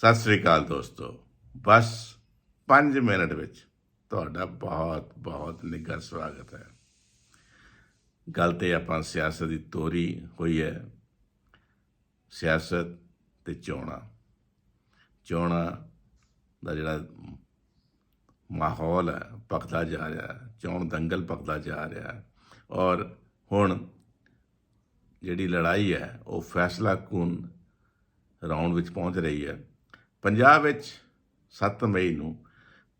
ਸਤਿ ਸ੍ਰੀ ਅਕਾਲ ਦੋਸਤੋ। ਬਸ 5 ਮਿੰਟ ਵਿੱਚ ਤੁਹਾਡਾ ਬਹੁਤ ਬਹੁਤ ਨਿੱਘਾ ਸਵਾਗਤ ਹੈ। ਗੱਲ ਤੇ ਆਪਾਂ ਸਿਆਸਤ ਦੀ ਤੋਰੀ ਹੋਈ ਹੈ। ਸਿਆਸਤ ਤੇ ਚੋਣਾਂ। ਚੋਣਾਂ ਦਾ ਜਿਹੜਾ ਮਾਹੌਲ ਹੈ ਪੱਕਦਾ ਜਾ ਰਿਹਾ ਚੋਣ ਦੰਗਲ ਪੱਕਦਾ ਜਾ ਰਿਹਾ ਔਰ ਹੁਣ ਜਿਹੜੀ ਲੜਾਈ ਹੈ, ਉਹ ਫੈਸਲਾ ਕੁਨ ਰਾਉਂਡ ਵਿੱਚ ਪਹੁੰਚ ਰਹੀ ਹੈ। ਪੰਜਾਬ ਵਿੱਚ 7 ਮਈ ਨੂੰ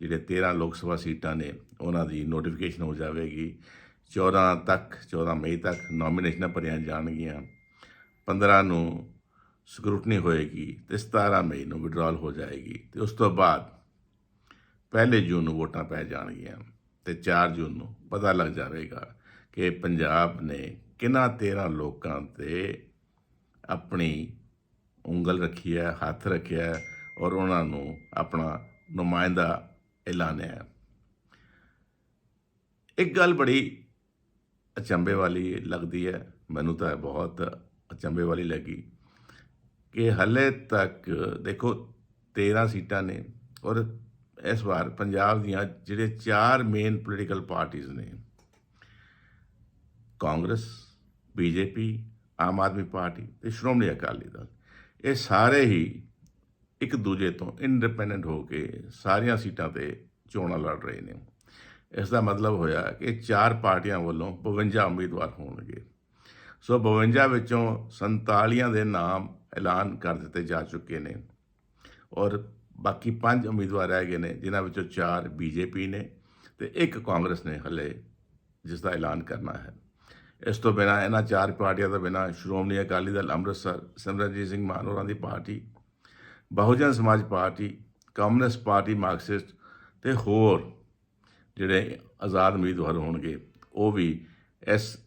ਜਿਹੜੇ 13 ਲੋਕ ਸਭਾ ਸੀਟਾਂ ਨੇ, ਉਹਨਾਂ ਦੀ ਨੋਟੀਫਿਕੇਸ਼ਨ ਹੋ ਜਾਵੇਗੀ। 14 ਤੱਕ 14 ਮਈ ਤੱਕ ਨੋਮੀਨੇਸ਼ਨਾਂ ਭਰੀਆਂ ਜਾਣਗੀਆਂ। 15 ਨੂੰ ਸਕਰੂਟਨੀ ਹੋਏਗੀ ਤੇ 17 ਮਈ ਨੂੰ ਵਿਡਰਾਲ ਹੋ ਜਾਏਗੀ ਤੇ ਉਸ ਤੋਂ ਬਾਅਦ ਪਹਿਲੇ ਜੂਨ ਨੂੰ ਵੋਟਾਂ ਪੈ ਜਾਣਗੀਆਂ ਤੇ 4 ਜੂਨ ਨੂੰ ਪਤਾ ਲੱਗ ਜਾਵੇਗਾ ਕਿ ਪੰਜਾਬ ਨੇ ਕਿਹਨਾਂ 13 ਲੋਕਾਂ ਤੇ ਆਪਣੀ ਉਂਗਲ ਰੱਖੀ ਹੈ, ਹੱਥ ਰੱਖਿਆ ਹੈ। ਔਰ ਉਹਨਾਂ ਨੂੰ ਆਪਣਾ ਨੁਮਾਇੰਦਾ ਐਲਾਨਿਆ ਇੱਕ ਗੱਲ ਬੜੀ ਅਚੰਭੇ ਵਾਲੀ ਲੱਗਦੀ ਹੈ। ਮੈਨੂੰ ਤਾਂ ਬਹੁਤ ਅਚੰਭੇ ਵਾਲੀ ਲੱਗੀ ਕਿ ਹਲੇ ਤੱਕ ਦੇਖੋ 13 ਸੀਟਾਂ ਨੇ ਔਰ ਇਸ ਵਾਰ ਪੰਜਾਬ ਦੀਆਂ ਜਿਹੜੇ ਚਾਰ ਮੇਨ ਪੋਲੀਟੀਕਲ ਪਾਰਟੀਆਂ ਨੇ, ਕਾਂਗਰਸ, ਬੀਜੇਪੀ, ਆਮ ਆਦਮੀ ਪਾਰਟੀ ਤੇ ਸ਼੍ਰੋਮਣੀ ਅਕਾਲੀ ਦਲ, ਇਹ ਸਾਰੇ ਹੀ ਇੱਕ ਦੂਜੇ ਤੋਂ ਇੰਡੀਪੈਂਡੈਂਟ ਹੋ ਕੇ ਸਾਰੀਆਂ ਸੀਟਾਂ ਤੇ ਚੋਣਾਂ ਲੜ ਰਹੇ ਨੇ। ਇਸ ਦਾ ਮਤਲਬ ਹੋਇਆ ਕਿ ਚਾਰ ਪਾਰਟੀਆਂ ਵੱਲੋਂ 52 ਉਮੀਦਵਾਰ ਹੋਣਗੇ। ਸੋ 52 ਵਿੱਚੋਂ 47 ਦੇ ਨਾਮ ਐਲਾਨ ਕਰ ਦਿੱਤੇ ਜਾ ਚੁੱਕੇ ਨੇ ਔਰ ਬਾਕੀ ਪੰਜ ਉਮੀਦਵਾਰ ਰਹਿ ਗਏ ਨੇ, ਜਿਨ੍ਹਾਂ ਵਿੱਚੋਂ ਚਾਰ ਬੀਜੇਪੀ ਨੇ ਤੇ ਇੱਕ ਕਾਂਗਰਸ ਨੇ ਹਲੇ ਜਿਸ ਦਾ ਐਲਾਨ ਕਰਨਾ ਹੈ। ਇਸ ਤੋਂ ਬਿਨਾਂ ਇਹਨਾਂ ਚਾਰ ਪਾਰਟੀਆਂ ਤੋਂ ਬਿਨਾਂ ਸ਼੍ਰੋਮਣੀ ਅਕਾਲੀ ਦਲ, ਅੰਮ੍ਰਿਤਸਰ, ਸਿਮਰਨਜੀਤ ਸਿੰਘ ਮਾਨ ਹੋਰਾਂ ਦੀ ਪਾਰਟੀ ਬਹੁਜਨ ਸਮਾਜ ਪਾਰਟੀ, ਕਮਿਊਨਿਸਟ ਪਾਰਟੀ, ਮਾਰਕਸਿਸਟ ਤੇ ਹੋਰ ਜਿਹੜੇ ਆਜ਼ਾਦ ਉਮੀਦਵਾਰ ਹੋਣਗੇ, ਉਹ ਵੀ ਇਸ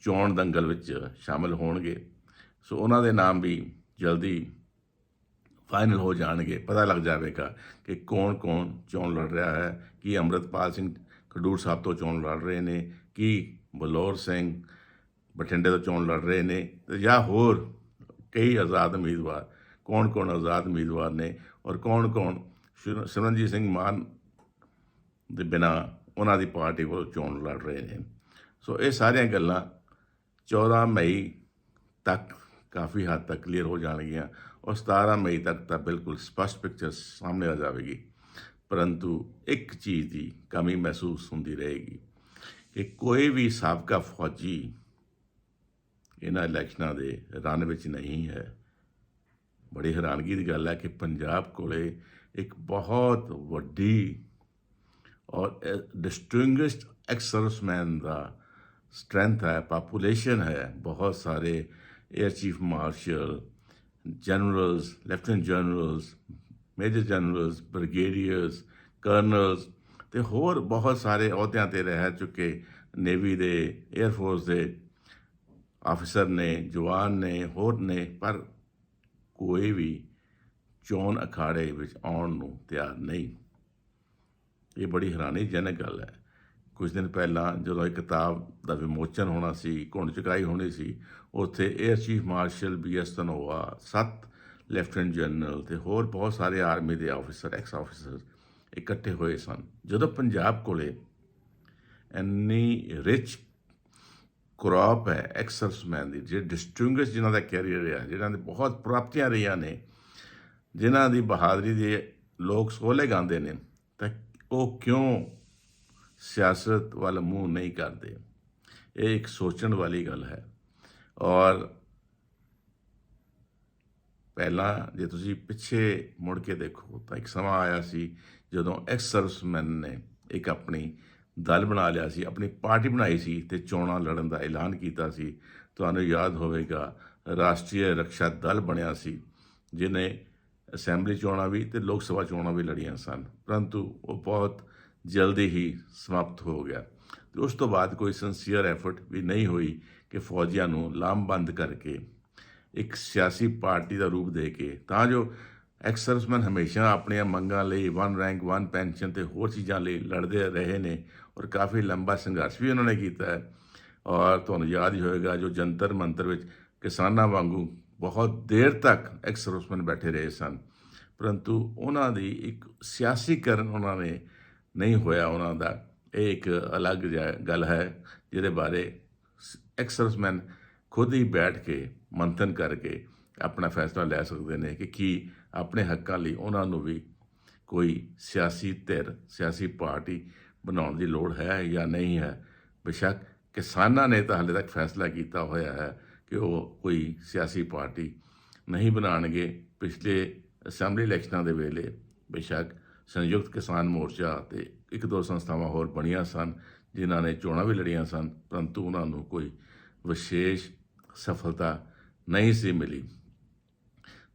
ਚੋਣ ਦੰਗਲ ਵਿੱਚ ਸ਼ਾਮਲ ਹੋਣਗੇ। ਸੋ ਉਹਨਾਂ ਦੇ ਨਾਮ ਵੀ ਜਲਦੀ ਫਾਈਨਲ ਹੋ ਜਾਣਗੇ। ਪਤਾ ਲੱਗ ਜਾਵੇਗਾ ਕਿ ਕੌਣ-ਕੌਣ ਚੋਣ ਲੜ ਰਿਹਾ ਹੈ, ਕੀ ਅੰਮ੍ਰਿਤਪਾਲ ਸਿੰਘ ਖਡੂਰ ਸਾਹਿਬ ਤੋਂ ਚੋਣ ਲੜ ਰਹੇ ਨੇ, ਕੀ ਬਲੌਰ ਸਿੰਘ ਬਠਿੰਡੇ ਤੋਂ ਚੋਣ ਲੜ ਰਹੇ ਨੇ ਜਾਂ ਹੋਰ ਕਈ ਆਜ਼ਾਦ ਉਮੀਦਵਾਰ ਕੌਣ-ਕੌਣ ਆਜ਼ਾਦ ਉਮੀਦਵਾਰ ਨੇ ਔਰ ਕੌਣ-ਕੌਣ ਸ਼ਿਰ- ਸਿਮਰਨਜੀਤ ਸਿੰਘ ਮਾਨ ਦੇ ਬਿਨਾ ਉਹਨਾਂ ਦੀ ਪਾਰਟੀ ਵੱਲੋਂ ਚੋਣ ਲੜ ਰਹੇ ਨੇ ਸੋ ਇਹ ਸਾਰੀਆਂ ਗੱਲਾਂ 14 ਮਈ ਤੱਕ ਕਾਫੀ ਹੱਦ ਤੱਕ ਕਲੀਅਰ ਹੋ ਜਾਣਗੀਆਂ ਔਰ 17 ਮਈ ਤੱਕ ਤਾਂ ਬਿਲਕੁਲ ਸਪਸ਼ਟ ਪਿਕਚਰ ਸਾਹਮਣੇ ਆ ਜਾਵੇਗੀ ਪਰੰਤੂ ਇੱਕ ਚੀਜ਼ ਦੀ ਕਮੀ ਮਹਿਸੂਸ ਹੁੰਦੀ ਰਹੇਗੀ ਕਿ ਕੋਈ ਵੀ ਸਾਬਕਾ ਫੌਜੀ ਇਹਨਾਂ ਇਲੈਕਸ਼ਨਾਂ ਦੇ ਰਨ ਵਿੱਚ ਨਹੀਂ ਹੈ ਬੜੀ ਹੈਰਾਨਗੀ ਦੀ ਗੱਲ ਹੈ ਕਿ ਪੰਜਾਬ ਕੋਲੇ ਇੱਕ ਬਹੁਤ ਵੱਡੀ ਔਰ ਡਿਸਟਿੰਗੁਇਸ਼ਡ ਐਕਸ-ਸਰਵਿਸਮੈਨ ਦਾ ਸਟਰੈਂਥ ਹੈ ਪਾਪੂਲੇਸ਼ਨ ਹੈ, ਬਹੁਤ ਸਾਰੇ air chief marshal generals lieutenant generals major generals brigadiers colonels ਤੇ ਹੋਰ ਬਹੁਤ ਸਾਰੇ ਅਹੁਦਿਆਂ ਤੇ ਰਹਿ ਚੁੱਕੇ ਨੇਵੀ ਦੇ 에ਅਰ ਫੋਰਸ ਦੇ ਆਫੀਸਰ ਨੇ, ਜਵਾਨ ਨੇ, ਹੋਰ ਨੇ, ਪਰ ਕੋਈ ਵੀ ਚੋਣ ਅਖਾੜੇ ਵਿੱਚ ਆਉਣ ਨੂੰ ਤਿਆਰ ਨਹੀਂ। ਇਹ ਬੜੀ ਹੈਰਾਨੀਜਨਕ ਗੱਲ ਹੈ। ਕੁਝ ਦਿਨ ਪਹਿਲਾਂ ਜਦੋਂ ਇਹ ਕਿਤਾਬ ਦਾ ਵਿਮੋਚਨ ਹੋਣਾ ਸੀ, ਘੁੰਡ ਚੁਕਾਈ ਹੋਣੀ ਸੀ, ਉੱਥੇ air chief marshal B S Dhanoa ਸੱਤ ਲੈਫਟੀਨੈਂਟ ਜਨਰਲ ਤੇ ਹੋਰ ਬਹੁਤ ਸਾਰੇ ਆਰਮੀ ਦੇ ਆਫੀਸਰ ਐਕਸ ਆਫੀਸਰ ਇਕੱਠੇ ਹੋਏ ਸਨ। ਜਦੋਂ ਪੰਜਾਬ ਕੋਲੇ ਇੰਨੀ ਰਿਚ ਕ੍ਰੌਪ ਹੈ ਐਕਸਰਸਮੈਨ ਦੀ, ਜਿਹੜੇ ਡਿਸਟਿੰਗੁਇਸ਼ ਜਿਨ੍ਹਾਂ ਦਾ ਕੈਰੀਅਰ ਰਿਹਾ, ਜਿਨ੍ਹਾਂ ਦੇ ਬਹੁਤ ਪ੍ਰਾਪਤੀਆਂ ਰਹੀਆਂ ਨੇ, ਜਿਨ੍ਹਾਂ ਦੀ ਬਹਾਦਰੀ ਦੇ ਲੋਕ ਸੋਲੇ ਗਾਉਂਦੇ ਨੇ, ਤਾਂ ਉਹ ਕਿਉਂ ਸਿਆਸਤ ਵੱਲ ਮੂੰਹ ਨਹੀਂ ਕਰਦੇ? ਇਹ ਇੱਕ ਸੋਚਣ ਵਾਲੀ ਗੱਲ ਹੈ। ਔਰ ਪਹਿਲਾਂ ਜੇ ਤੁਸੀਂ ਪਿੱਛੇ ਮੁੜ ਕੇ ਦੇਖੋ, ਤਾਂ ਇੱਕ ਸਮਾਂ ਆਇਆ ਸੀ ਜਦੋਂ ਐਕਸ ਸਰਵਿਸਮੈਨ ਨੇ ਇੱਕ ਆਪਣੀ ਦਲ ਬਣਾ ਲਿਆ ਸੀ, ਆਪਣੀ ਪਾਰਟੀ ਬਣਾਈ ਸੀ ਤੇ ਚੋਣਾਂ ਲੜਨ ਦਾ ਐਲਾਨ ਕੀਤਾ ਸੀ। ਤੁਹਾਨੂੰ ਯਾਦ ਹੋਵੇਗਾ, ਰਾਸ਼ਟਰੀ ਰੱਖਿਆ ਦਲ ਬਣਿਆ ਸੀ, ਜਿਨੇ ਅਸੈਂਬਲੀ ਚੋਣਾਂ ਵੀ ਤੇ ਲੋਕ ਸਭਾ ਚੋਣਾਂ ਵੀ ਲੜੀਆਂ ਸਨ। ਪਰੰਤੂ ਉਹ ਬਹੁਤ ਜਲਦੀ ਹੀ ਸਮਾਪਤ ਹੋ ਗਿਆ। ਤੇ ਉਸ ਤੋਂ ਬਾਅਦ ਕੋਈ ਸਿੰਸੀਅਰ ਐਫਰਟ ਵੀ ਨਹੀਂ ਹੋਈ ਕਿ ਫੌਜੀਆਂ ਨੂੰ ਲਾਮਬੰਦ ਕਰਕੇ ਇੱਕ ਸਿਆਸੀ ਪਾਰਟੀ ਦਾ ਰੂਪ ਦੇ ਕੇ, ਤਾਂ ਜੋ ਐਕਸ-ਸਰਵਿਸਮੈਨ ਹਮੇਸ਼ਾ ਆਪਣੀਆਂ ਮੰਗਾਂ ਲਈ ਵਨ ਰੈਂਕ ਵਨ ਪੈਨਸ਼ਨ ਤੇ ਹੋਰ ਚੀਜ਼ਾਂ ਲਈ ਲੜਦੇ ਰਹੇ ਨੇ ਔਰ ਕਾਫੀ ਲੰਬਾ ਸੰਘਰਸ਼ ਵੀ ਉਹਨਾਂ ਨੇ ਕੀਤਾ ਹੈ। ਔਰ ਤੁਹਾਨੂੰ ਯਾਦ ਹੀ ਹੋਵੇਗਾ ਜੋ ਜੰਤਰ ਮੰਤਰ ਵਿੱਚ ਕਿਸਾਨਾਂ ਵਾਂਗੂ ਬਹੁਤ ਦੇਰ ਤੱਕ ਐਕਸ ਬੈਠੇ ਰਹੇ ਸਨ। ਪਰੰਤੂ ਉਹਨਾਂ ਦੀ ਇੱਕ ਸਿਆਸੀਕਰਨ ਉਹਨਾਂ ਨੇ ਨਹੀਂ ਹੋਇਆ ਉਹਨਾਂ ਦਾ। ਇਹ ਇੱਕ ਅਲੱਗ ਜਿਹਾ ਗੱਲ ਹੈ ਜਿਹਦੇ ਬਾਰੇ ਐਕਸਰਸਮੈਨ ਖੁਦ ਹੀ ਬੈਠ ਕੇ ਮੰਥਨ ਕਰਕੇ ਆਪਣਾ ਫੈਸਲਾ ਲੈ ਸਕਦੇ ਨੇ ਕਿ ਕੀ ਆਪਣੇ ਹੱਕਾਂ ਲਈ ਉਹਨਾਂ ਨੂੰ ਵੀ ਕੋਈ ਸਿਆਸੀ ਧਿਰ, ਸਿਆਸੀ ਪਾਰਟੀ ਬਣਾਉਣ ਦੀ ਲੋੜ ਹੈ ਜਾਂ ਨਹੀਂ ਹੈ। ਬੇਸ਼ੱਕ ਕਿਸਾਨਾਂ ਨੇ ਤਾਂ ਹਾਲੇ ਤੱਕ ਫੈਸਲਾ ਕੀਤਾ ਹੋਇਆ ਹੈ ਕਿ ਉਹ ਕੋਈ ਸਿਆਸੀ ਪਾਰਟੀ ਨਹੀਂ ਬਣਾਉਣਗੇ ਪਿਛਲੇ ਅਸੈਂਬਲੀ ਇਲੈਕਸ਼ਨਾਂ ਦੇ ਵੇਲੇ। ਬੇਸ਼ੱਕ ਸੰਯੁਕਤ ਕਿਸਾਨ ਮੋਰਚਾ ਤੇ ਇੱਕ ਦੋ ਸੰਸਥਾਵਾਂ ਹੋਰ ਬਣੀਆਂ ਸਨ ਜਿਨ੍ਹਾਂ ਨੇ ਚੋਣਾਂ ਵੀ ਲੜੀਆਂ ਸਨ, ਪਰੰਤੂ ਉਹਨਾਂ ਨੂੰ ਕੋਈ ਵਿਸ਼ੇਸ਼ ਸਫਲਤਾ ਨਹੀਂ ਸੀ ਮਿਲੀ।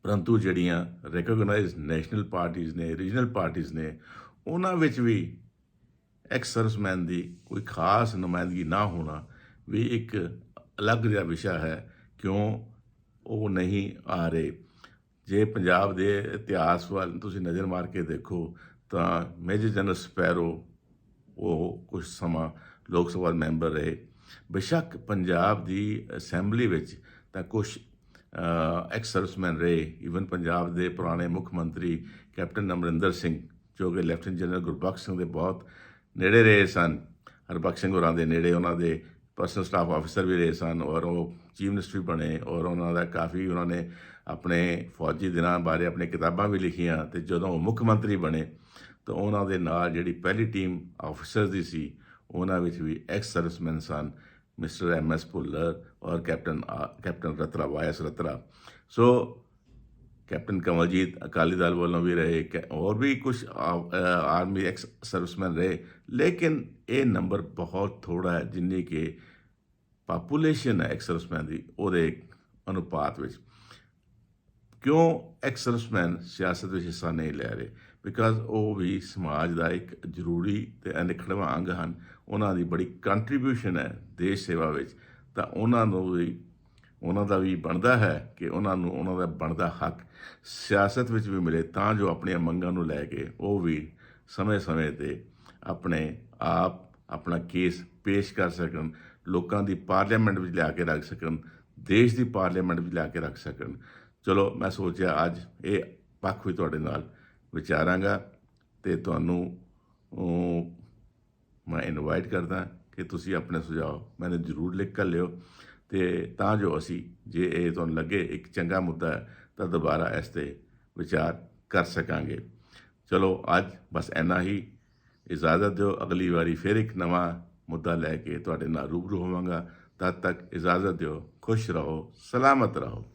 ਪਰੰਤੂ ਜਿਹੜੀਆਂ ਰੈਕਗਨਾਈਜ਼ਡ ਨੈਸ਼ਨਲ ਪਾਰਟੀਆਂ ਨੇ ਰੀਜਨਲ ਪਾਰਟੀਆਂ ਨੇ, ਉਹਨਾਂ ਵਿੱਚ ਵੀ ਐਕਸ ਸਰਵਿਸਮੈਨ ਦੀ ਕੋਈ ਖਾਸ ਨੁਮਾਇੰਦਗੀ ਨਾ ਹੋਣਾ ਵੀ ਇੱਕ ਅਲੱਗ ਜਿਹਾ ਵਿਸ਼ਾ ਹੈ, ਕਿਉਂ ਉਹ ਨਹੀਂ ਆ ਰਹੇ। ਜੇ ਪੰਜਾਬ ਦੇ ਇਤਿਹਾਸ ਵੱਲ ਤੁਸੀਂ ਨਜ਼ਰ ਮਾਰ ਕੇ ਦੇਖੋ, ਤਾਂ ਮੇਜਰ ਜਨਰਲ ਸਪੈਰੋ ਉਹ ਕੁਝ ਸਮਾਂ ਲੋਕ ਸਭਾ ਮੈਂਬਰ ਰਹੇ। ਬੇਸ਼ੱਕ ਪੰਜਾਬ ਦੀ ਅਸੈਂਬਲੀ ਵਿੱਚ ਤਾਂ ਕੁਝ ਐਕਸ ਸਰਵਿਸਮੈਨ ਰਹੇ। ਈਵਨ ਪੰਜਾਬ ਦੇ ਪੁਰਾਣੇ ਮੁੱਖ ਮੰਤਰੀ ਕੈਪਟਨ ਅਮਰਿੰਦਰ ਸਿੰਘ, ਜੋ ਕਿ ਲੈਫਟੀਨੈਂਟ ਜਨਰਲ ਗੁਰਬਖਸ਼ ਸਿੰਘ ਦੇ ਬਹੁਤ ਨੇੜੇ ਰਹੇ ਸਨ, ਹਰਬਖਸ਼ ਸਿੰਘ ਹੋਰਾਂ ਦੇ ਨੇੜੇ ਉਹਨਾਂ ਦੇ ਪਰਸਨਲ ਸਟਾਫ ਆਫੀਸਰ ਵੀ ਰਹੇ ਸਨ ਔਰ ਉਹ ਚੀਫ ਮਿਨਿਸਟਰ ਵੀ ਬਣੇ ਔਰ ਉਹਨਾਂ ਦਾ ਕਾਫੀ ਉਹਨਾਂ ਨੇ ਆਪਣੇ ਫੌਜੀ ਦਿਨਾਂ ਬਾਰੇ ਆਪਣੀ ਕਿਤਾਬਾਂ ਵੀ ਲਿਖੀਆਂ ਤੇ ਜਦੋਂ ਉਹ ਮੁੱਖ ਮੰਤਰੀ ਬਣੇ ਤਾਂ ਉਹਨਾਂ ਦੇ ਨਾਲ ਜਿਹੜੀ ਪਹਿਲੀ ਟੀਮ ਆਫੀਸਰਸ ਦੀ ਸੀ, ਉਹਨਾਂ ਵਿੱਚ ਵੀ ਐਕਸ ਸਰਵਿਸਮੈਨ ਸਨ। ਮਿਸਟਰ ਐਮ ਐਸ ਭੁੱਲਰ ਔਰ ਕੈਪਟਨ ਆ- captain Ratra vice Ratra so captain Kamaljit Akali Dal ਵੱਲੋਂ ਵੀ ਰਹੇ ਕੈ- ਹੋਰ ਵੀ ਕੁਝ ਆਰਮੀ ਐਕਸ ਸਰਵਿਸਮੈਨ ਰਹੇ ਲੇਕਿਨ ਇਹ ਨੰਬਰ ਬਹੁਤ ਥੋੜਾ ਹੈ ਜਿੰਨੀ ਕਿ ਪਾਪੂਲੇਸ਼ਨ ਹੈ ਐਕਸ ਸਰਵਿਸਮੈਨ ਦੀ ਉਹਦੇ ਅਨੁਪਾਤ ਵਿੱਚ ਕਿਉਂ ਐਕਸਲਸਮੈਨ ਸਿਆਸਤ ਵਿੱਚ ਹਿੱਸਾ ਨਹੀਂ ਲੈ ਰਹੇ? ਬਿਕਾਜ਼ ਉਹ ਵੀ ਸਮਾਜ ਦਾ ਇੱਕ ਜ਼ਰੂਰੀ ਤੇ ਅਨਿਖੜਵਾਂ ਅੰਗ ਹਨ। ਉਹਨਾਂ ਦੀ ਬੜੀ ਕੰਟਰੀਬਿਊਸ਼ਨ ਹੈ ਦੇਸ਼ ਸੇਵਾ ਵਿੱਚ। ਤਾਂ ਉਹਨਾਂ ਨੂੰ ਵੀ, ਉਹਨਾਂ ਦਾ ਵੀ ਬਣਦਾ ਹੈ ਕਿ ਉਹਨਾਂ ਨੂੰ, ਉਹਨਾਂ ਦਾ ਬਣਦਾ ਹੱਕ ਸਿਆਸਤ ਵਿੱਚ ਵੀ ਮਿਲੇ ਤਾਂ ਜੋ ਆਪਣੀਆਂ ਮੰਗਾਂ ਨੂੰ ਲੈ ਕੇ ਉਹ ਵੀ ਸਮੇਂ-ਸਮੇਂ ਤੇ ਆਪਣੇ ਆਪ ਆਪਣਾ ਕੇਸ ਪੇਸ਼ ਕਰ ਸਕਣ, ਲੋਕਾਂ ਦੀ ਪਾਰਲੀਮੈਂਟ ਵਿੱਚ ਲਿਆ ਕੇ ਰੱਖ ਸਕਣ, ਦੇਸ਼ ਦੀ ਪਾਰਲੀਮੈਂਟ ਵਿੱਚ ਲਿਆ ਕੇ ਰੱਖ ਸਕਣ। ਚਲੋ ਮੈਂ ਸੋਚਿਆ ਅੱਜ ਇਹ ਪੱਖ ਵੀ ਤੁਹਾਡੇ ਨਾਲ ਵਿਚਾਰਾਂਗਾ ਤੇ ਤੁਹਾਨੂੰ ਮੈਂ ਇਨਵਾਈਟ ਕਰਦਾ ਕਿ ਤੁਸੀਂ ਆਪਣੇ ਸੁਝਾਅ ਮੈਨੂੰ ਜ਼ਰੂਰ ਲਿਖ ਕਰ ਲਿਓ ਤੇ ਤਾਂ ਜੋ ਅਸੀਂ ਜੇ ਇਹ ਤੁਹਾਨੂੰ ਲੱਗੇ ਇੱਕ ਚੰਗਾ ਮੁੱਦਾ ਹੈ, ਤਾਂ ਦੁਬਾਰਾ ਇਸ ਤੇ ਵਿਚਾਰ ਕਰ ਸਕਾਂਗੇ। ਚਲੋ ਅੱਜ ਬਸ ਇੰਨਾ ਹੀ। ਇਜਾਜ਼ਤ ਦਿਓ, ਅਗਲੀ ਵਾਰੀ ਫਿਰ ਇੱਕ ਨਵਾਂ ਮੁੱਦਾ ਲੈ ਕੇ ਤੁਹਾਡੇ ਨਾਲ ਰੂਬਰੂ ਹੋਵਾਂਗਾ। ਤਦ ਤੱਕ ਇਜਾਜ਼ਤ ਦਿਓ, ਖੁਸ਼ ਰਹੋ, ਸਲਾਮਤ ਰਹੋ।